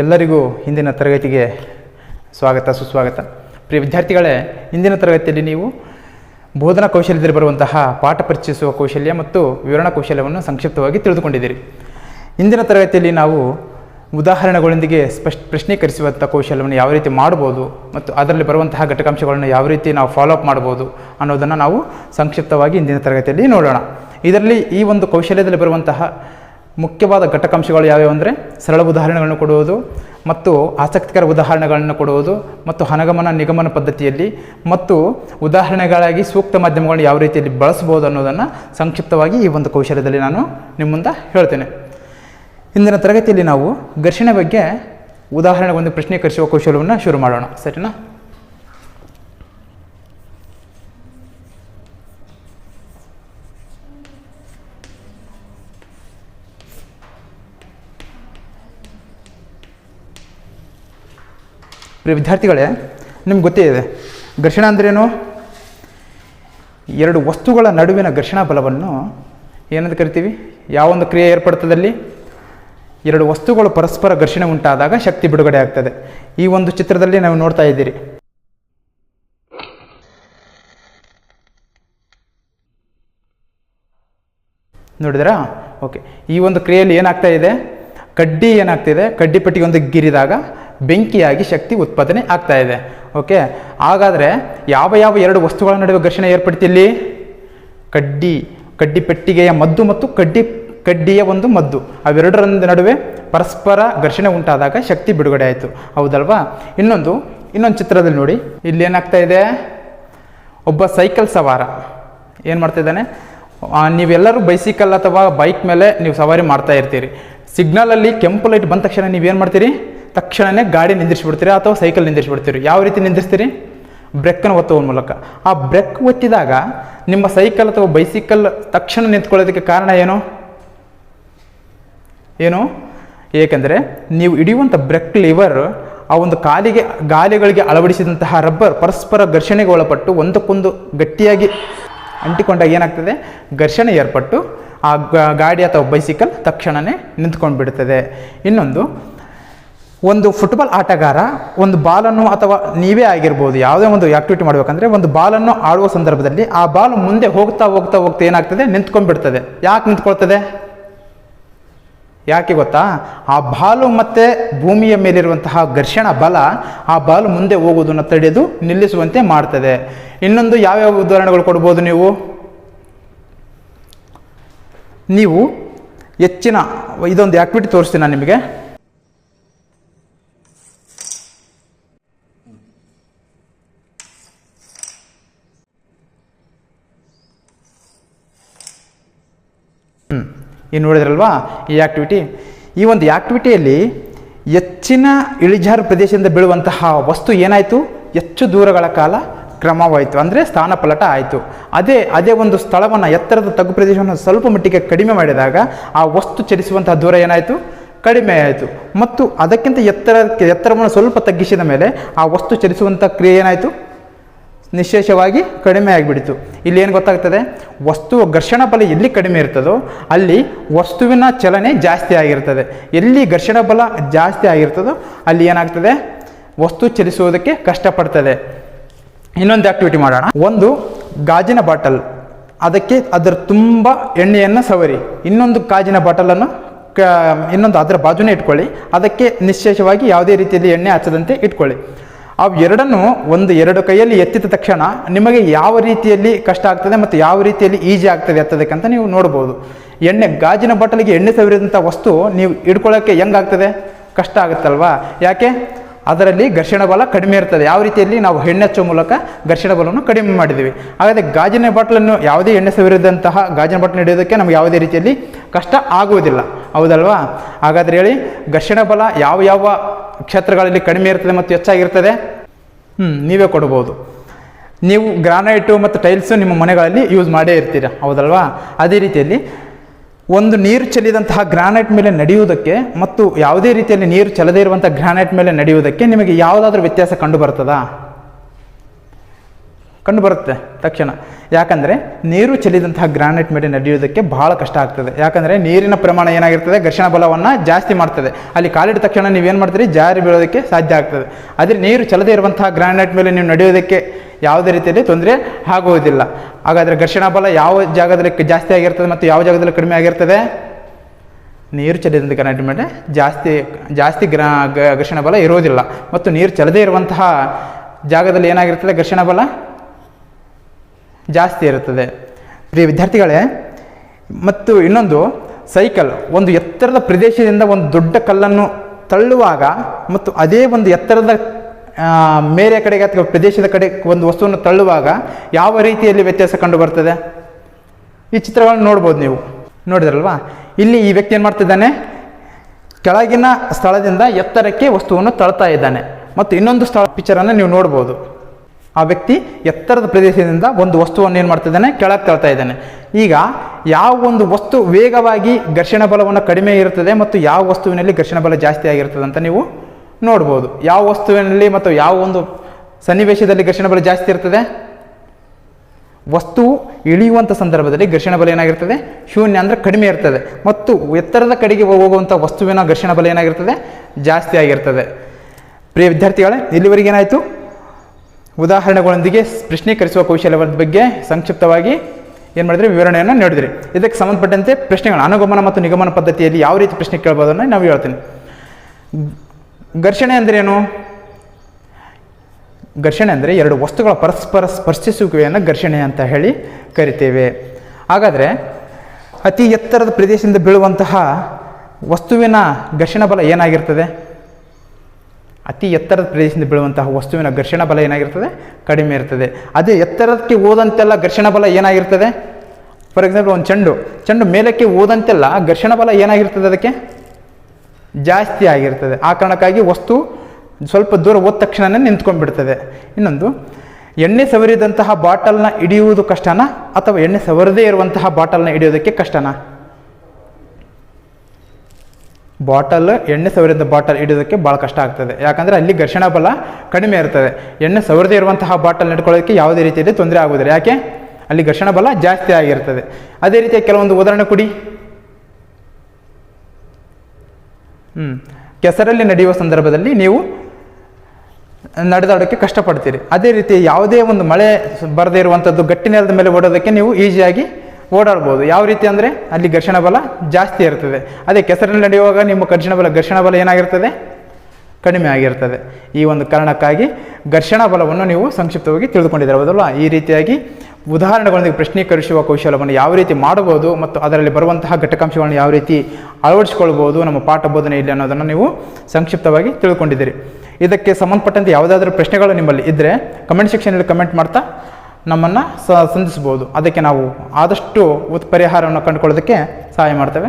ಎಲ್ಲರಿಗೂ ಹಿಂದಿನ ತರಗತಿಗೆ ಸ್ವಾಗತ, ಸುಸ್ವಾಗತ. ಪ್ರಿಯ ವಿದ್ಯಾರ್ಥಿಗಳೇ ಇಂದಿನ ತರಗತಿಯಲ್ಲಿ ನೀವು ಬೋಧನಾ ಕೌಶಲ್ಯದಲ್ಲಿ ಬರುವಂತಹ ಪಾಠ ಪರಿಚಯಿಸುವ ಕೌಶಲ್ಯ ಮತ್ತು ವಿವರಣಾ ಕೌಶಲ್ಯವನ್ನು ಸಂಕ್ಷಿಪ್ತವಾಗಿ ತಿಳಿದುಕೊಂಡಿದ್ದೀರಿ. ಇಂದಿನ ತರಗತಿಯಲ್ಲಿ ನಾವು ಉದಾಹರಣೆಗಳೊಂದಿಗೆ ಸ್ಪಷ್ಟ ಪ್ರಶ್ನೀಕರಿಸುವಂಥ ಕೌಶಲ್ಯವನ್ನು ಯಾವ ರೀತಿ ಮಾಡ್ಬೋದು ಮತ್ತು ಅದರಲ್ಲಿ ಬರುವಂತಹ ಘಟಕಾಂಶಗಳನ್ನು ಯಾವ ರೀತಿ ನಾವು ಫಾಲೋ ಅಪ್ ಮಾಡ್ಬೋದು ಅನ್ನೋದನ್ನು ನಾವು ಸಂಕ್ಷಿಪ್ತವಾಗಿ ಇಂದಿನ ತರಗತಿಯಲ್ಲಿ ನೋಡೋಣ. ಇದರಲ್ಲಿ ಈ ಒಂದು ಕೌಶಲ್ಯದಲ್ಲಿ ಬರುವಂತಹ ಮುಖ್ಯವಾದ ಘಟಕಾಂಶಗಳು ಯಾವ್ಯಾವು ಅಂದರೆ ಸರಳ ಉದಾಹರಣೆಗಳನ್ನು ಕೊಡುವುದು ಮತ್ತು ಆಸಕ್ತಿಕರ ಉದಾಹರಣೆಗಳನ್ನು ಕೊಡುವುದು ಮತ್ತು ಹನಗಮನ ನಿಗಮನ ಪದ್ಧತಿಯಲ್ಲಿ ಮತ್ತು ಉದಾಹರಣೆಗಳಾಗಿ ಸೂಕ್ತ ಮಾಧ್ಯಮಗಳನ್ನು ಯಾವ ರೀತಿಯಲ್ಲಿ ಬಳಸ್ಬೋದು ಅನ್ನೋದನ್ನು ಸಂಕ್ಷಿಪ್ತವಾಗಿ ಈ ಒಂದು ಕೌಶಲ್ಯದಲ್ಲಿ ನಾನು ನಿಮ್ಮ ಮುಂದೆ ಹೇಳ್ತೇನೆ. ಇಂದಿನ ತರಗತಿಯಲ್ಲಿ ನಾವು ಘರ್ಷಣೆ ಬಗ್ಗೆ ಉದಾಹರಣೆ ಒಂದು ಪ್ರಶ್ನೀಕರಿಸುವ ಕೌಶಲ್ಯವನ್ನು ಶುರು ಮಾಡೋಣ. ಸರಿನಾ? ಪ್ರಿಯ ವಿದ್ಯಾರ್ಥಿಗಳೇ, ನಿಮ್ಗೆ ಗೊತ್ತೇ ಇದೆ, ಘರ್ಷಣ ಅಂದ್ರೇನು? ಎರಡು ವಸ್ತುಗಳ ನಡುವಿನ ಘರ್ಷಣಾ ಬಲವನ್ನು ಏನಂತ ಕರಿತೀವಿ? ಯಾವೊಂದು ಕ್ರಿಯೆ ಏರ್ಪಡ್ತದಲ್ಲಿ ಎರಡು ವಸ್ತುಗಳು ಪರಸ್ಪರ ಘರ್ಷಣೆ ಉಂಟಾದಾಗ ಶಕ್ತಿ ಬಿಡುಗಡೆ ಆಗ್ತದೆ. ಈ ಒಂದು ಚಿತ್ರದಲ್ಲಿ ನಾವು ನೋಡ್ತಾ ಇದ್ದೀರಿ. ನೋಡಿದ್ರಾ? ಓಕೆ. ಈ ಒಂದು ಕ್ರಿಯೆಯಲ್ಲಿ ಏನಾಗ್ತಾ ಇದೆ? ಕಡ್ಡಿ ಏನಾಗ್ತಿದೆ? ಕಡ್ಡಿ ಪಟ್ಟಿಗೆ ಒಂದು ಗಿರಿದಾಗ ಬೆಂಕಿಯಾಗಿ ಶಕ್ತಿ ಉತ್ಪಾದನೆ ಆಗ್ತಾ ಇದೆ. ಓಕೆ ಹಾಗಾದರೆ ಯಾವ ಯಾವ ಎರಡು ವಸ್ತುಗಳ ನಡುವೆ ಘರ್ಷಣೆ ಏರ್ಪಡ್ತಿಲ್ಲಿ ಕಡ್ಡಿ ಕಡ್ಡಿ ಪೆಟ್ಟಿಗೆಯ ಮದ್ದು ಮತ್ತು ಕಡ್ಡಿ ಕಡ್ಡಿಯ ಒಂದು ಮದ್ದು. ಅವೆರಡರ ನಡುವೆ ಪರಸ್ಪರ ಘರ್ಷಣೆ ಉಂಟಾದಾಗ ಶಕ್ತಿ ಬಿಡುಗಡೆ ಆಯಿತು. ಹೌದಲ್ವಾ? ಇನ್ನೊಂದು ಇನ್ನೊಂದು ಚಿತ್ರದಲ್ಲಿ ನೋಡಿ. ಇಲ್ಲಿ ಏನಾಗ್ತಾ ಇದೆ? ಒಬ್ಬ ಸೈಕಲ್ ಸವಾರ. ಏನು ಮಾಡ್ತಾ ಇದ್ದಾನೆ? ಆ, ನೀವೆಲ್ಲರೂ ಬೈಸಿಕಲ್ ಅಥವಾ ಬೈಕ್ ಮೇಲೆ ನೀವು ಸವಾರಿ ಮಾಡ್ತಾ ಇರ್ತೀರಿ. ಸಿಗ್ನಲಲ್ಲಿ ಕೆಂಪು ಲೈಟ್ ಬಂದ ತಕ್ಷಣ ನೀವೇನು ಮಾಡ್ತೀರಿ? ತಕ್ಷಣವೇ ಗಾಡಿ ನಿಂದಿರಿಸಿಬಿಡ್ತೀರಿ ಅಥವಾ ಸೈಕಲ್ ನಿಂದಿರಿಸಿಬಿಡ್ತೀರಿ? ಯಾವ ರೀತಿ ನಿಂದಿರಿಸ್ತೀರಿ? ಬ್ರೆಕ್ಕನ್ನು ಒತ್ತುವ ಮೂಲಕ. ಆ ಬ್ರೇಕ್ ಒತ್ತಿದಾಗ ನಿಮ್ಮ ಸೈಕಲ್ ಅಥವಾ ಬೈಸಿಕಲ್ ತಕ್ಷಣ ನಿಂತ್ಕೊಳ್ಳೋದಕ್ಕೆ ಕಾರಣ ಏನು? ಏನು? ಏಕೆಂದರೆ ನೀವು ಹಿಡಿಯುವಂಥ ಬ್ರೇಕ್ ಲಿವರ್ ಆ ಒಂದು ಕಾಲಿಗೆ, ಗಾಲಿಗಳಿಗೆ ಅಳವಡಿಸಿದಂತಹ ರಬ್ಬರ್ ಪರಸ್ಪರ ಘರ್ಷಣೆಗೆ ಒಳಪಟ್ಟು ಒಂದಕ್ಕೊಂದು ಗಟ್ಟಿಯಾಗಿ ಅಂಟಿಕೊಂಡಾಗ ಏನಾಗ್ತದೆ? ಘರ್ಷಣೆ ಏರ್ಪಟ್ಟು ಆ ಗಾಡಿ ಅಥವಾ ಬೈಸಿಕಲ್ ತಕ್ಷಣವೇ ನಿಂತ್ಕೊಂಡು ಬಿಡ್ತದೆ ಇನ್ನೊಂದು ಒಂದು ಫುಟ್ಬಾಲ್ ಆಟಗಾರ ಒಂದು ಬಾಲನ್ನು ಅಥವಾ ನೀವೇ ಆಗಿರ್ಬೋದು, ಯಾವುದೇ ಒಂದು ಆಕ್ಟಿವಿಟಿ ಮಾಡಬೇಕಂದ್ರೆ ಒಂದು ಬಾಲನ್ನು ಆಡುವ ಸಂದರ್ಭದಲ್ಲಿ ಆ ಬಾಲ್ ಮುಂದೆ ಹೋಗ್ತಾ ಹೋಗ್ತಾ ಹೋಗ್ತಾ ಏನಾಗ್ತದೆ? ನಿಂತ್ಕೊಂಡ್ಬಿಡ್ತದೆ. ಯಾಕೆ ನಿಂತ್ಕೊಳ್ತದೆ? ಯಾಕೆ ಗೊತ್ತಾ? ಆ ಬಾಲು ಮತ್ತು ಭೂಮಿಯ ಮೇಲಿರುವಂತಹ ಘರ್ಷಣ ಬಲ ಆ ಬಾಲು ಮುಂದೆ ಹೋಗುವುದನ್ನು ತಡೆದು ನಿಲ್ಲಿಸುವಂತೆ ಮಾಡ್ತದೆ. ಇನ್ನೊಂದು ಯಾವ್ಯಾವ ಉದಾಹರಣೆಗಳು ಕೊಡ್ಬೋದು ನೀವು? ನೀವು ಹೆಚ್ಚಿನ, ಇದೊಂದು ಆಕ್ಟಿವಿಟಿ ತೋರಿಸ್ತೀನಿ ನಾನು ನಿಮಗೆ ಹ್ಞೂ ಈಗ ನೋಡಿದ್ರಲ್ವಾ? ಈ ಆ್ಯಕ್ಟಿವಿಟಿ ಈ ಒಂದು ಆ್ಯಕ್ಟಿವಿಟಿಯಲ್ಲಿ ಹೆಚ್ಚಿನ ಇಳಿಜಾರು ಪ್ರದೇಶದಿಂದ ಬೀಳುವಂತಹ ವಸ್ತು ಏನಾಯಿತು? ಹೆಚ್ಚು ದೂರಗಳ ಕಾಲ ಕ್ರಮವಾಯಿತು. ಅಂದರೆ ಸ್ಥಾನಪಲಟ ಆಯಿತು. ಅದೇ ಅದೇ ಒಂದು ಸ್ಥಳವನ್ನು, ಎತ್ತರದ ತಗ್ಗು ಪ್ರದೇಶವನ್ನು ಸ್ವಲ್ಪ ಮಟ್ಟಿಗೆ ಕಡಿಮೆ ಮಾಡಿದಾಗ ಆ ವಸ್ತು ಚಲಿಸುವಂತಹ ದೂರ ಏನಾಯಿತು? ಕಡಿಮೆ ಆಯಿತು. ಮತ್ತು ಅದಕ್ಕಿಂತ ಎತ್ತರಕ್ಕೆ ಎತ್ತರವನ್ನು ಸ್ವಲ್ಪ ತಗ್ಗಿಸಿದ ಮೇಲೆ ಆ ವಸ್ತು ಚಲಿಸುವಂಥ ಕ್ರಿಯೆ ಏನಾಯಿತು? ನಿಶೇಷವಾಗಿ ಕಡಿಮೆ ಆಗಿಬಿಡಿತು. ಇಲ್ಲಿ ಏನು ಗೊತ್ತಾಗ್ತದೆ? ವಸ್ತು ಘರ್ಷಣ ಬಲ ಎಲ್ಲಿ ಕಡಿಮೆ ಇರ್ತದೋ ಅಲ್ಲಿ ವಸ್ತುವಿನ ಚಲನೆ ಜಾಸ್ತಿ ಆಗಿರ್ತದೆ. ಎಲ್ಲಿ ಘರ್ಷಣ ಬಲ ಜಾಸ್ತಿ ಆಗಿರ್ತದೋ ಅಲ್ಲಿ ಏನಾಗ್ತದೆ? ವಸ್ತು ಚಲಿಸುವುದಕ್ಕೆ ಕಷ್ಟಪಡ್ತದೆ. ಇನ್ನೊಂದು ಆಕ್ಟಿವಿಟಿ ಮಾಡೋಣ. ಒಂದು ಗಾಜಿನ ಬಾಟಲ್. ಅದಕ್ಕೆ ಅದರ ತುಂಬ ಎಣ್ಣೆಯನ್ನು ಸವರಿ. ಇನ್ನೊಂದು ಗಾಜಿನ ಬಾಟಲನ್ನು ಇನ್ನೊಂದು ಅದರ ಬಾಜುನೇ ಇಟ್ಕೊಳ್ಳಿ. ಅದಕ್ಕೆ ನಿಶ್ಶೇಷವಾಗಿ ಯಾವುದೇ ರೀತಿಯಲ್ಲಿ ಎಣ್ಣೆ ಹಚ್ಚದಂತೆ ಇಟ್ಕೊಳ್ಳಿ. ಅವು ಎರಡನ್ನು ಒಂದು ಎರಡು ಕೈಯಲ್ಲಿ ಎತ್ತಿದ ತಕ್ಷಣ ನಿಮಗೆ ಯಾವ ರೀತಿಯಲ್ಲಿ ಕಷ್ಟ ಆಗ್ತದೆ ಮತ್ತು ಯಾವ ರೀತಿಯಲ್ಲಿ ಈಜಿ ಆಗ್ತದೆ ಎತ್ತದಕ್ಕಂತ ನೀವು ನೋಡ್ಬೋದು. ಎಣ್ಣೆ ಗಾಜಿನ ಬಾಟಲಿಗೆ ಎಣ್ಣೆ ಸವಿರಿದಂಥ ವಸ್ತು ನೀವು ಇಡ್ಕೊಳ್ಳೋಕ್ಕೆ ಹೆಂಗಾಗ್ತದೆ ಕಷ್ಟ ಆಗುತ್ತಲ್ವಾ? ಯಾಕೆ? ಅದರಲ್ಲಿ ಘರ್ಷಣ ಬಲ ಕಡಿಮೆ ಇರ್ತದೆ. ಯಾವ ರೀತಿಯಲ್ಲಿ? ನಾವು ಎಣ್ಣೆ ಹಚ್ಚೋ ಮೂಲಕ ಘರ್ಷಣ ಬಲವನ್ನು ಕಡಿಮೆ ಮಾಡಿದ್ದೀವಿ. ಹಾಗಾದರೆ ಗಾಜಿನ ಬಾಟಲನ್ನು ಯಾವುದೇ ಎಣ್ಣೆ ಸವಿರಿದಂತಹ ಗಾಜಿನ ಬಾಟಲ್ ಹಿಡಿಯೋದಕ್ಕೆ ನಮಗೆ ಯಾವುದೇ ರೀತಿಯಲ್ಲಿ ಕಷ್ಟ ಆಗುವುದಿಲ್ಲ. ಹೌದಲ್ವಾ? ಹಾಗಾದರೆ ಹೇಳಿ, ಘರ್ಷಣ ಬಲ ಯಾವ ಯಾವ ಕ್ಷೇತ್ರಗಳಲ್ಲಿ ಕಡಿಮೆ ಇರ್ತದೆ ಮತ್ತು ಹೆಚ್ಚಾಗಿರ್ತದೆ ಹ್ಞೂ ನೀವೇ ಕೊಡ್ಬೋದು. ನೀವು ಗ್ರಾನೈಟು ಮತ್ತು ಟೈಲ್ಸು ನಿಮ್ಮ ಮನೆಗಳಲ್ಲಿ ಯೂಸ್ ಮಾಡೇ ಇರ್ತೀರ? ಹೌದಲ್ವಾ? ಅದೇ ರೀತಿಯಲ್ಲಿ ಒಂದು ನೀರು ಚೆಲ್ಲಿದಂತಹ ಗ್ರಾನೈಟ್ ಮೇಲೆ ನಡೆಯುವುದಕ್ಕೆ ಮತ್ತು ಯಾವುದೇ ರೀತಿಯಲ್ಲಿ ನೀರು ಚೆಲ್ಲದೇ ಇರುವಂಥ ಗ್ರಾನೈಟ್ ಮೇಲೆ ನಡೆಯುವುದಕ್ಕೆ ನಿಮಗೆ ಯಾವುದಾದ್ರೂ ವ್ಯತ್ಯಾಸ ಕಂಡು ಬರ್ತದಾ ಕಂಡು ಬರುತ್ತೆ ತಕ್ಷಣ. ಯಾಕಂದರೆ ನೀರು ಚೆಲ್ಲಿದಂತಹ ಗ್ರಾನೈಟ್ ಮೇಲೆ ನಡೆಯೋದಕ್ಕೆ ಬಹಳ ಕಷ್ಟ ಆಗ್ತದೆ. ಯಾಕಂದರೆ ನೀರಿನ ಪ್ರಮಾಣ ಏನಾಗಿರ್ತದೆ? ಘರ್ಷಣ ಬಲವನ್ನು ಜಾಸ್ತಿ ಮಾಡ್ತದೆ. ಅಲ್ಲಿ ಕಾಲಿಡಿದ ತಕ್ಷಣ ನೀವೇನು ಮಾಡ್ತೀರಿ? ಜಾರಿ ಬೀಳೋದಕ್ಕೆ ಸಾಧ್ಯ ಆಗ್ತದೆ. ಆದರೆ ನೀರು ಚೆಲ್ಲದೇ ಇರುವಂತಹ ಗ್ರಾನೈಟ್ ಮೇಲೆ ನೀವು ನಡೆಯೋದಕ್ಕೆ ಯಾವುದೇ ರೀತಿಯಲ್ಲಿ ತೊಂದರೆ ಆಗುವುದಿಲ್ಲ. ಹಾಗಾದರೆ ಘರ್ಷಣ ಬಲ ಯಾವ ಜಾಗದಲ್ಲಿ ಜಾಸ್ತಿ ಆಗಿರ್ತದೆ ಮತ್ತು ಯಾವ ಜಾಗದಲ್ಲಿ ಕಡಿಮೆ ಆಗಿರ್ತದೆ? ನೀರು ಚೆಲ್ಲಿದಂಥ ಗ್ರಾನೈಟ್ ಮೇಲೆ ಜಾಸ್ತಿ ಜಾಸ್ತಿ ಗ್ರಾ ಘರ್ಷಣ ಬಲ ಇರೋದಿಲ್ಲ ಮತ್ತು ನೀರು ಚೆಲ್ಲದೇ ಇರುವಂತಹ ಜಾಗದಲ್ಲಿ ಏನಾಗಿರ್ತದೆ? ಘರ್ಷಣ ಬಲ? ಜಾಸ್ತಿ ಇರುತ್ತದೆ. ಪ್ರಿಯ ವಿದ್ಯಾರ್ಥಿಗಳೇ, ಮತ್ತು ಇನ್ನೊಂದು, ಸೈಕಲ್. ಒಂದು ಎತ್ತರದ ಪ್ರದೇಶದಿಂದ ಒಂದು ದೊಡ್ಡ ಕಲ್ಲನ್ನು ತಳ್ಳುವಾಗ ಮತ್ತು ಅದೇ ಒಂದು ಎತ್ತರದ ಮೇರೆ ಕಡೆಗೆ ಅಥವಾ ಪ್ರದೇಶದ ಕಡೆ ಒಂದು ವಸ್ತುವನ್ನು ತಳ್ಳುವಾಗ ಯಾವ ರೀತಿಯಲ್ಲಿ ವ್ಯತ್ಯಾಸ ಕಂಡು ಬರ್ತದೆ ಈ ಚಿತ್ರಗಳನ್ನು ನೋಡ್ಬೋದು ನೀವು. ನೋಡಿದ್ರಲ್ವಾ? ಇಲ್ಲಿ ಈ ವ್ಯಕ್ತಿ ಏನು ಮಾಡ್ತಿದ್ದಾನೆ? ಕೆಳಗಿನ ಸ್ಥಳದಿಂದ ಎತ್ತರಕ್ಕೆ ವಸ್ತುವನ್ನು ತಳ್ತಾ ಇದ್ದಾನೆ. ಮತ್ತು ಇನ್ನೊಂದು ಸ್ಥಳ ಪಿಕ್ಚರನ್ನು ನೀವು ನೋಡ್ಬೋದು. ಆ ವ್ಯಕ್ತಿ ಎತ್ತರದ ಪ್ರದೇಶದಿಂದ ಒಂದು ವಸ್ತುವನ್ನು ಏನು ಮಾಡ್ತಿದ್ದಾನೆ? ಕೆಳಗೆ ತಳ್ತಾ ಇದ್ದಾನೆ. ಈಗ ಯಾವ ಒಂದು ವಸ್ತು ವೇಗವಾಗಿ ಘರ್ಷಣ ಬಲವನ್ನು ಕಡಿಮೆ ಇರುತ್ತದೆ ಮತ್ತು ಯಾವ ವಸ್ತುವಿನಲ್ಲಿ ಘರ್ಷಣ ಬಲ ಜಾಸ್ತಿ ಆಗಿರ್ತದೆ ಅಂತ ನೀವು ನೋಡ್ಬೋದು. ಯಾವ ವಸ್ತುವಿನಲ್ಲಿ ಮತ್ತು ಯಾವ ಒಂದು ಸನ್ನಿವೇಶದಲ್ಲಿ ಘರ್ಷಣ ಬಲ ಜಾಸ್ತಿ ಇರ್ತದೆ? ವಸ್ತು ಇಳಿಯುವಂಥ ಸಂದರ್ಭದಲ್ಲಿ ಘರ್ಷಣ ಬಲ ಏನಾಗಿರ್ತದೆ? ಶೂನ್ಯ ಅಂದರೆ ಕಡಿಮೆ ಇರ್ತದೆ. ಮತ್ತು ಎತ್ತರದ ಕಡೆಗೆ ಹೋಗುವಂಥ ವಸ್ತುವಿನ ಘರ್ಷಣ ಬಲ ಏನಾಗಿರ್ತದೆ? ಜಾಸ್ತಿ ಆಗಿರ್ತದೆ. ಪ್ರಿಯ ವಿದ್ಯಾರ್ಥಿಗಳೇ, ಇಲ್ಲಿವರೆಗೆ ಏನಾಯಿತು? ಉದಾಹರಣೆಗಳೊಂದಿಗೆ ಪ್ರಶ್ನೀಕರಿಸುವ ಕೌಶಲ್ಯದ ಬಗ್ಗೆ ಸಂಕ್ಷಿಪ್ತವಾಗಿ ಏನು ಮಾಡಿದ್ರೆ? ವಿವರಣೆಯನ್ನು ನೀಡಿದ್ರಿ. ಇದಕ್ಕೆ ಸಂಬಂಧಪಟ್ಟಂತೆ ಪ್ರಶ್ನೆಗಳು ಅನುಗಮನ ಮತ್ತು ನಿಗಮನ ಪದ್ಧತಿಯಲ್ಲಿ ಯಾವ ರೀತಿ ಪ್ರಶ್ನೆ ಕೇಳ್ಬೋದನ್ನು ನಾವು ಹೇಳ್ತೀನಿ. ಘರ್ಷಣೆ ಅಂದ್ರೇನು ಘರ್ಷಣೆ ಅಂದರೆ ಎರಡು ವಸ್ತುಗಳ ಪರಸ್ಪರ ಸ್ಪರ್ಶಿಸುವಿಕೆಯನ್ನು ಘರ್ಷಣೆ ಅಂತ ಹೇಳಿ ಕರಿತೇವೆ. ಹಾಗಾದರೆ ಅತಿ ಎತ್ತರದ ಪ್ರದೇಶದಿಂದ ಬೀಳುವಂತಹ ವಸ್ತುವಿನ ಘರ್ಷಣ ಬಲ ಏನಾಗಿರ್ತದೆ? ಅತಿ ಎತ್ತರದ ಪ್ರದೇಶದಿಂದ ಬೀಳುವಂತಹ ವಸ್ತುವಿನ ಘರ್ಷಣ ಬಲ ಏನಾಗಿರ್ತದೆ? ಕಡಿಮೆ ಇರ್ತದೆ. ಅದೇ ಎತ್ತರಕ್ಕೆ ಹೋದಂತೆಲ್ಲ ಘರ್ಷಣ ಬಲ ಏನಾಗಿರ್ತದೆ? ಫಾರ್ ಎಕ್ಸಾಂಪಲ್ ಒಂದು ಚೆಂಡು. ಚೆಂಡು ಮೇಲಕ್ಕೆ ಹೋದಂತೆಲ್ಲ ಘರ್ಷಣ ಬಲ ಏನಾಗಿರ್ತದೆ ಅದಕ್ಕೆ? ಜಾಸ್ತಿ ಆಗಿರ್ತದೆ. ಆ ಕಾರಣಕ್ಕಾಗಿ ವಸ್ತು ಸ್ವಲ್ಪ ದೂರ ಹೋದ ತಕ್ಷಣವೇ ನಿಂತ್ಕೊಂಡ್ಬಿಡ್ತದೆ. ಇನ್ನೊಂದು, ಎಣ್ಣೆ ಸವರಿದಂತಹ ಬಾಟಲ್ನ ಹಿಡಿಯುವುದು ಕಷ್ಟನಾ ಅಥವಾ ಎಣ್ಣೆ ಸವರದೇ ಇರುವಂತಹ ಬಾಟಲ್ನ ಹಿಡಿಯೋದಕ್ಕೆ ಕಷ್ಟನಾ? ಬಾಟಲ್, ಎಣ್ಣೆ ಸವರಿದ ಬಾಟಲ್ ಇಡೋದಕ್ಕೆ ಭಾಳ ಕಷ್ಟ ಆಗ್ತದೆ. ಯಾಕಂದರೆ ಅಲ್ಲಿ ಘರ್ಷಣ ಬಲ ಕಡಿಮೆ ಇರ್ತದೆ. ಎಣ್ಣೆ ಸವರದೇ ಇರುವಂತಹ ಬಾಟಲ್ ಹಿಡ್ಕೊಳ್ಳೋದಕ್ಕೆ ಯಾವುದೇ ರೀತಿಯಲ್ಲಿ ತೊಂದರೆ ಆಗುವುದಿಲ್ಲ. ಯಾಕೆ? ಅಲ್ಲಿ ಘರ್ಷಣ ಬಲ ಜಾಸ್ತಿ ಆಗಿರ್ತದೆ. ಅದೇ ರೀತಿಯ ಕೆಲವೊಂದು ಉದಾಹರಣೆ ಕೊಡಿ. ಹ್ಞೂ ಕೆಸರಲ್ಲಿ ನಡೆಯುವ ಸಂದರ್ಭದಲ್ಲಿ ನೀವು ನಡೆದಾಡೋಕ್ಕೆ ಕಷ್ಟಪಡ್ತೀರಿ. ಅದೇ ರೀತಿ ಯಾವುದೇ ಒಂದು ಮಳೆ ಬರದೇ ಇರುವಂಥದ್ದು ಗಟ್ಟಿ ನೆಲದ ಮೇಲೆ ಓಡೋದಕ್ಕೆ ನೀವು ಈಸಿಯಾಗಿ ಓಡಾಡ್ಬೋದು. ಯಾವ ರೀತಿ ಅಂದರೆ ಅಲ್ಲಿ ಘರ್ಷಣ ಬಲ ಜಾಸ್ತಿ ಇರ್ತದೆ. ಅದೇ ಕೆಸರಿನಲ್ಲಿ ನಡೆಯುವಾಗ ನಿಮ್ಮ ಘರ್ಷಣ ಬಲ ಘರ್ಷಣ ಬಲ ಏನಾಗಿರ್ತದೆ? ಕಡಿಮೆ ಆಗಿರ್ತದೆ. ಈ ಒಂದು ಕಾರಣಕ್ಕಾಗಿ ಘರ್ಷಣ ಬಲವನ್ನು ನೀವು ಸಂಕ್ಷಿಪ್ತವಾಗಿ ತಿಳಿದುಕೊಂಡಿದ್ದೀರ. ಹೌದಲ್ವಾ ಈ ರೀತಿಯಾಗಿ ಉದಾಹರಣೆಗಳೊಂದಿಗೆ ಪ್ರಶ್ನೀಕರಿಸುವ ಕೌಶಲವನ್ನು ಯಾವ ರೀತಿ ಮಾಡಬಹುದು ಮತ್ತು ಅದರಲ್ಲಿ ಬರುವಂತಹ ಘಟಕಾಂಶಗಳನ್ನು ಯಾವ ರೀತಿ ಅಳವಡಿಸಿಕೊಳ್ಬೋದು ನಮ್ಮ ಪಾಠ ಬೋಧನೆ ಇಲ್ಲಿ ಅನ್ನೋದನ್ನು ನೀವು ಸಂಕ್ಷಿಪ್ತವಾಗಿ ತಿಳ್ಕೊಂಡಿದ್ದೀರಿ. ಇದಕ್ಕೆ ಸಂಬಂಧಪಟ್ಟಂತೆ ಯಾವುದಾದ್ರೂ ಪ್ರಶ್ನೆಗಳು ನಿಮ್ಮಲ್ಲಿ ಇದ್ದರೆ ಕಮೆಂಟ್ ಸೆಕ್ಷನಲ್ಲಿ ಕಮೆಂಟ್ ಮಾಡ್ತಾ ನಮ್ಮನ್ನು ಸ ಸಂಧಿಸ್ಬೋದು ಅದಕ್ಕೆ ನಾವು ಆದಷ್ಟು ಉತ್, ಪರಿಹಾರವನ್ನು ಕಂಡುಕೊಳ್ಳೋದಕ್ಕೆ ಸಹಾಯ ಮಾಡ್ತೇವೆ.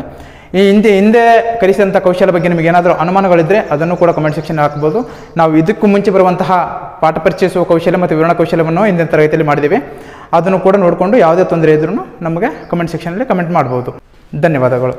ಈ ಹಿಂದೆ ಹಿಂದೆ ಕಲಿಸಿದಂಥ ಕೌಶಲ್ಯ ಬಗ್ಗೆ ನಿಮಗೆ ಏನಾದರೂ ಅನುಮಾನಗಳಿದ್ದರೆ ಅದನ್ನು ಕೂಡ ಕಮೆಂಟ್ ಸೆಕ್ಷನ್ ಹಾಕ್ಬೋದು. ನಾವು ಇದಕ್ಕೂ ಮುಂಚೆ ಬರುವಂತಹ ಪಾಠ ಪರಿಚಯಿಸುವ ಕೌಶಲ್ಯ ಮತ್ತು ವಿವರಣ ಕೌಶಲ್ಯವನ್ನು ಹಿಂದಿನ ತರಗತಿಯಲ್ಲಿ ಮಾಡಿದ್ದೀವಿ. ಅದನ್ನು ಕೂಡ ನೋಡಿಕೊಂಡು ಯಾವುದೇ ತೊಂದರೆ ಇದ್ರೂ ನಮಗೆ ಕಮೆಂಟ್ ಸೆಕ್ಷನಲ್ಲಿ ಕಮೆಂಟ್ ಮಾಡ್ಬೋದು. ಧನ್ಯವಾದಗಳು.